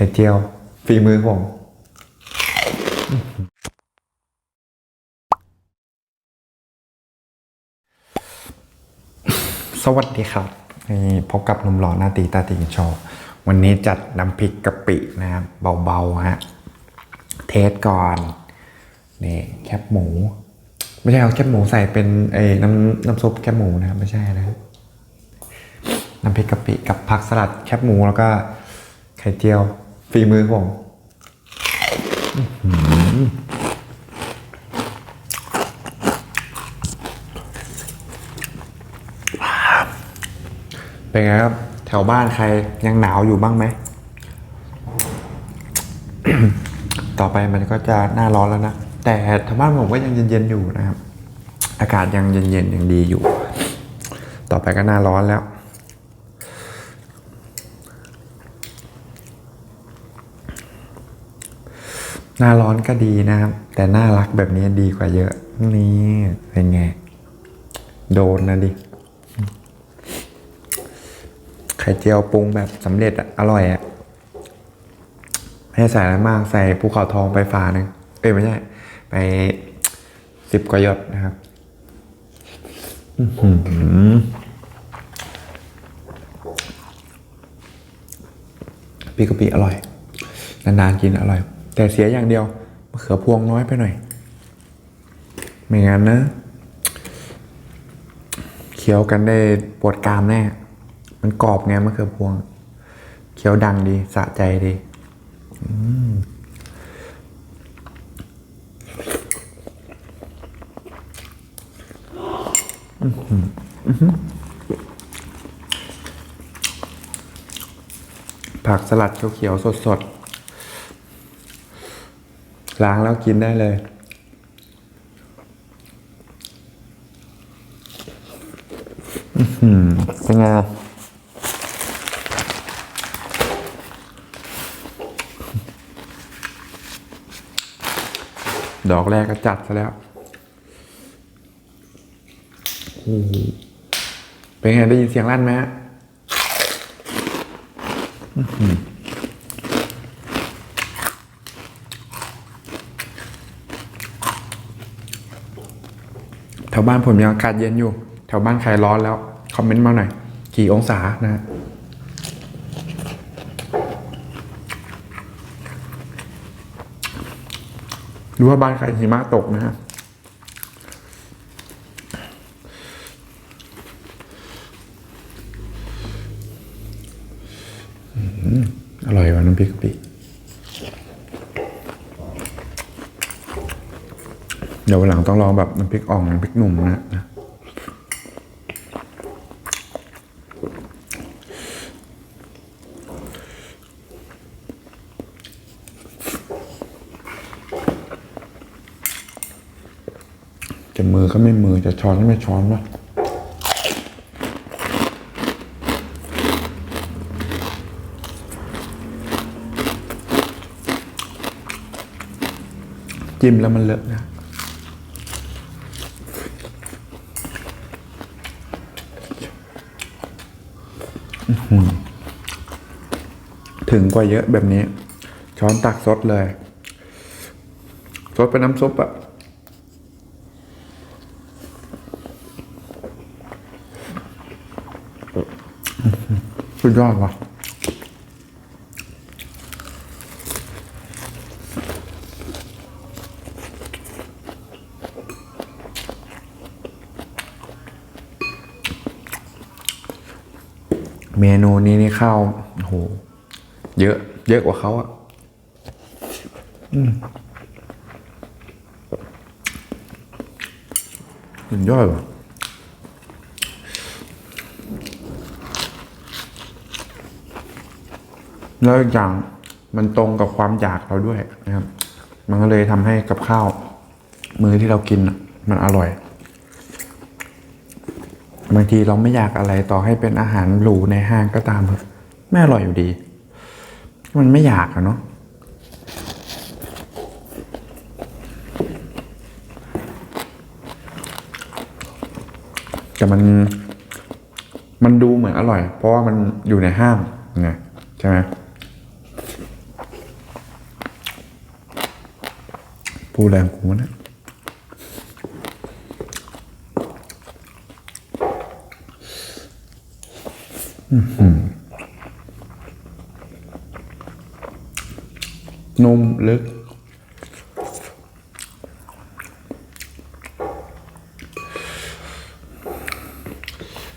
ข่เจียวฝีมือผมสวัสดีครับนี่พบกับหนุ่มหล่อหน้าตีตาตีโชว์วันนี้จัดน้ำพริกกะปินะครับเบาๆฮะเทสก่อนนี่แคบหมู ไม่ใช่เอาแคบหมูใส่เป็นไอ้น้ำน้ำซุปแคบหมูนะไม่ใช่นะน้ำพริกกะปิกับผักสลัดแคบหมูแล้วก็ไข่เจียว ฝีมือผมอื้อหือเป็นไงครับ แถวบ้านใครยังหนาวอยู่บ้างไหม ต่อไปมันก็จะหน้าร้อนแล้วนะ แต่ทางบ้านผมก็ยังเย็นๆอยู่นะครับ อากาศยังเย็นๆยังดีอยู่ ต่อไปก็หน้าร้อนแล้ว หน้าร้อนก็ดีนะครับ แต่น่ารักแบบนี้ดีกว่าเยอะ นี่เป็นไง โดนนะดิ ไข่เจียวปรุงแบบสำเร็จอะอร่อยอะไม่ให้ใส่อะไรมากใส่ภูเขาทองไปฝาหนึ่งเอ้ยไม่ใช่ ไปสิบกว่าหยดนะครับอื้อหือปีกะปิอร่อย นานๆกินอร่อย แต่เสียอย่างเดียวมะเขือพวงน้อยไปหน่อย ไม่งั้นนะเคี้ยวกันได้ปวดกรามแน่ มันกรอบไงมะเขือพวง เคี้ยวดังดีสะใจดีอืมอื้อหืออื้อหือผักสลัดเขียวๆสดๆ ล้างแล้วกินได้เลย เป็นไงดอกแรกก็จัดซะแล้ว เป็นไงได้ยินเสียงลั่นไหมฮะอื้อหือแถ วบ้านผมยังอากาศเย็นอยู่ แถวบ้านใครร้อนแล้ว คอมเมนต์มาหน่อย กี่องศานะฮะดูว่าบ้านใครหิมะตกนะฮะ อืมอร่อยว่ะน้ำพริกกะปิ เดี๋ยววันหลังต้องลองแบบน้ำพริกอ่องน้ำพริกหนุ่มนะนะจะมือก็ไม่มือจะช้อนก็ไม่ช้อนวะจิ้มแล้วมันเลอะนะ อื้อหือ ถึงกว่าเยอะแบบนี้ ช้อนตักซดเลยซดเป็นน้ำซุปอะสุดยอดว่ะเมนูนี้นี่ข้าวโอ้โห เยอะ เยอะกว่าเขาอะอืมสุดยอดว่ะแล้วอีกอย่างมันตรงกับความอยากเราด้วยนะครับ มันก็เลยทำให้กับข้าว มื้อที่เรากินน่ะมันอร่อยบางทีเราไม่อยากอะไรต่อให้เป็นอาหารหรูในห้างก็ตามเถอะไม่อร่อยอยู่ดี มันไม่อยากอะเนาะแต่มัน มันดูเหมือนอร่อย เพราะว่ามันอยู่ในห้างไงใช่ไหมพูดแรงกูนะอืม นุ่มลึก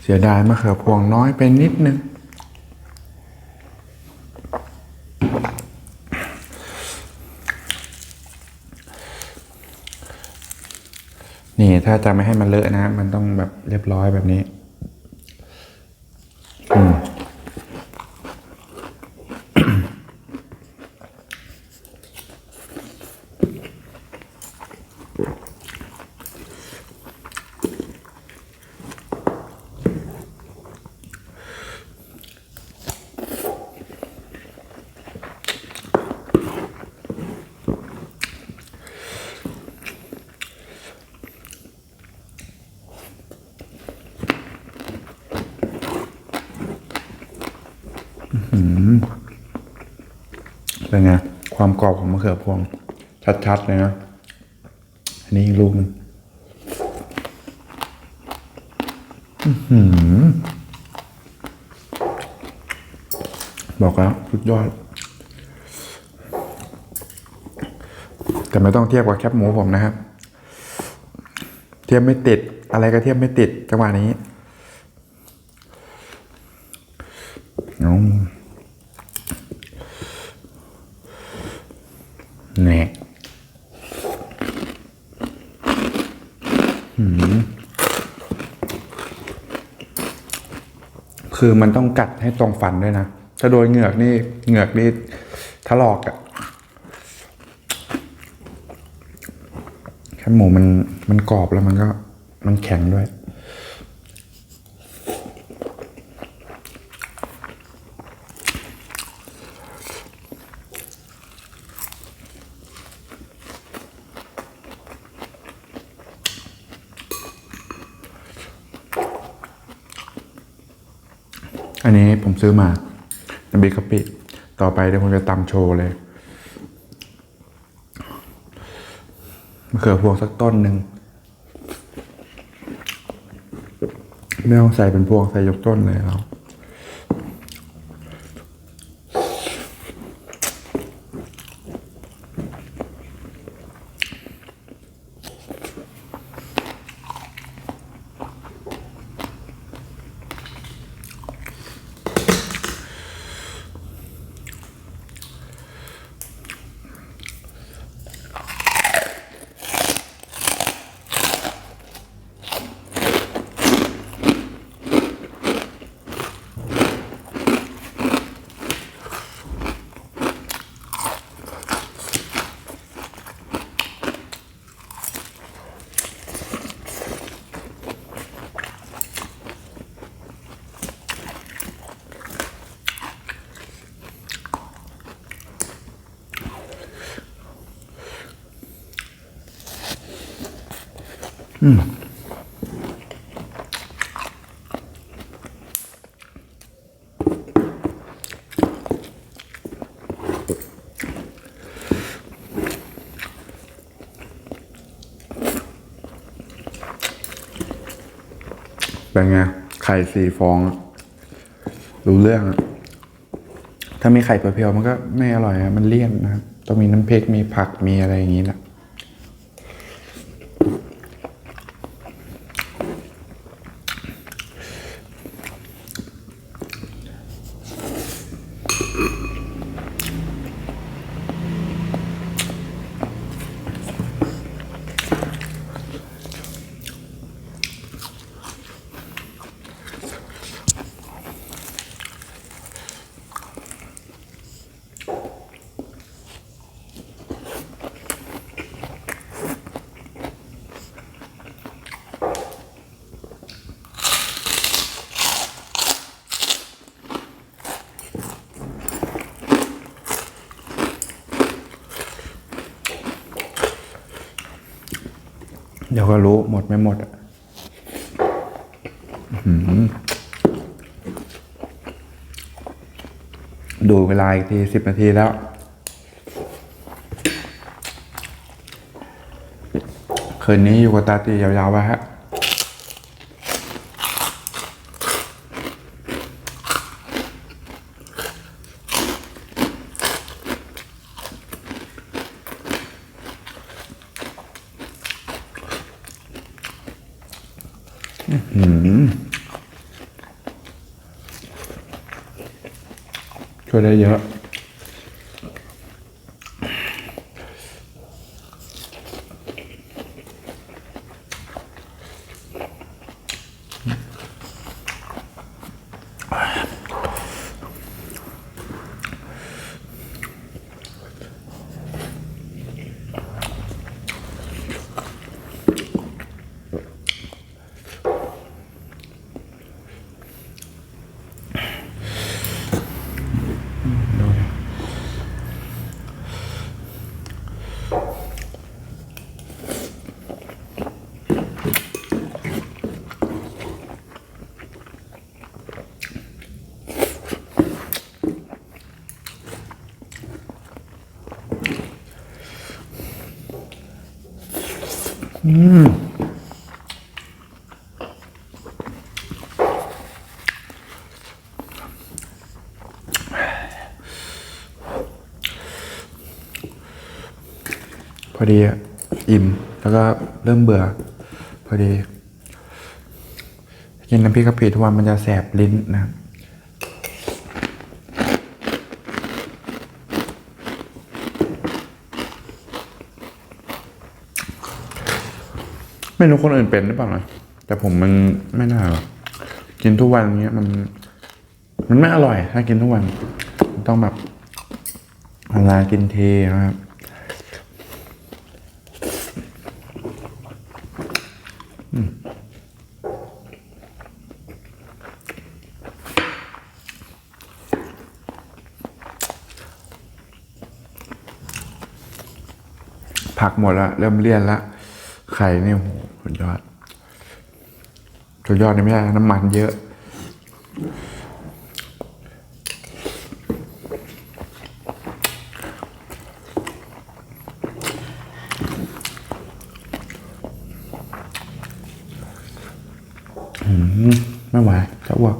เสียดายมะเขือพวงน้อยไปนิดนึง นี่ถ้าจะไม่ให้มันเลอะนะ มันต้องแบบเรียบร้อยแบบนี้ เป็นไง ความกรอบของมะเขือพวง ชัดๆเลยนะ อันนี้อีกลูกนึงบอกแล้วสุดยอด แต่ไม่ต้องเทียบกับแคบหมูผมนะครับ เทียบไม่ติด อะไรก็เทียบไม่ติดจังหวะนี้อื นี่หืมคือมันต้องกัดให้ตรงฟันด้วยนะ ถ้าโดนเหงือกนี่เหงือกนี่ถลอกอะแค่หมูมันมันกรอบแล้วมันก็มันแข็งด้วย อั นี้ผมซื้อมาน้ำพริกกะปิ ต่อไปเดี๋ยวผมจะตำโชว์เลยมะเขือพวงสักต้นหนึ่งไม่ต้องใส่เป็นพวงใส่ยกต้นเลยครา เป็นไง ไข่สี่ฟอง รู้เรื่องอะถ้ามีไข่เพียวๆมันก็ไม่อร่อยอะมันเลี่ยนนะครับ ต้องมีน้ำพริกมีผักมีอะไรอย่างนี้นะ เดี๋ยวก็รู้หมดไม่หมดอะดูเวลาอีกทีสิบนาทีแล้ว คืนนี้อยู่กับตาตียาวๆไปฮะ ช่วย ได้เยอะ พอดีอิ่ม แล้วก็เริ่มเบื่อ พอดี กินน้ำพริกกะปิทุกวันมันจะแสบลิ้นนะครับ ไม่รู้คนอื่นเป็นหรือเปล่านะแต่ผมมันไม่น่าหรอกกินทุกวันเงี้ยมัน มันไม่อร่อย ถ้ากินทุกวันต้องแบบเวลากินทีนะครับผักหมดละเริ่มเลี่ยนละ ข่นี่โอ้โหสุดยอด สุดยอดนี่ไม่ใช่น้ำมันเยอะ ไม่ไหวจะอ้วก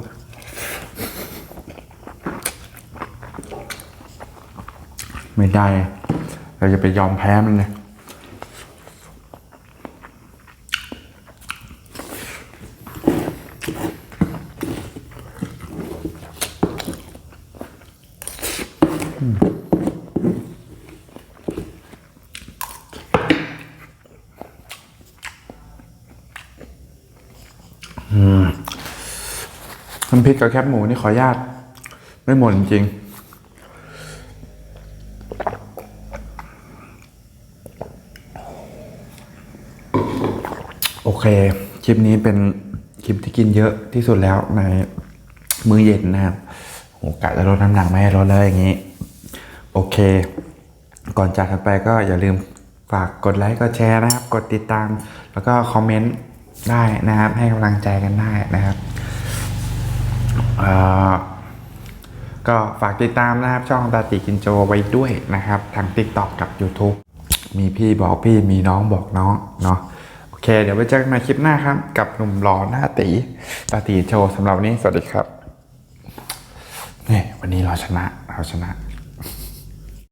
ไม่ได้ เราจะไปยอมแพ้มันเลย น้ำพริกกับแคบหมูนี่ขออนุญาตไม่หมดจริงโอเค คลิปนี้เป็นคลิปที่กินเยอะที่สุดแล้วในมื้อเย็นนะครับโหกะจะลดน้ำหนักไม่ให้ลดเลยอย่างนี้ โอเค ก่อนจากกันไปก็อย่าลืมฝากกดไลค์กดแชร์นะครับ กดติดตาม แล้วก็คอมเมนต์ได้นะครับ ให้กำลังใจกันได้นะครับ ก็ฝากติดตามนะครับ ช่องตาติกินโจไว้ด้วยนะครับ ทาง TikTok กับ YouTube มีพี่บอกพี่มีน้องบอกน้องเนาะโอเค เดี๋ยวไปเจอกันใหม่คลิปหน้าครับ กับหนุ่มหล่อหน้าตีตาตีโชว์สำหรับวันนี้สวัสดีครับนี่วันนี้เราชนะเราชนะ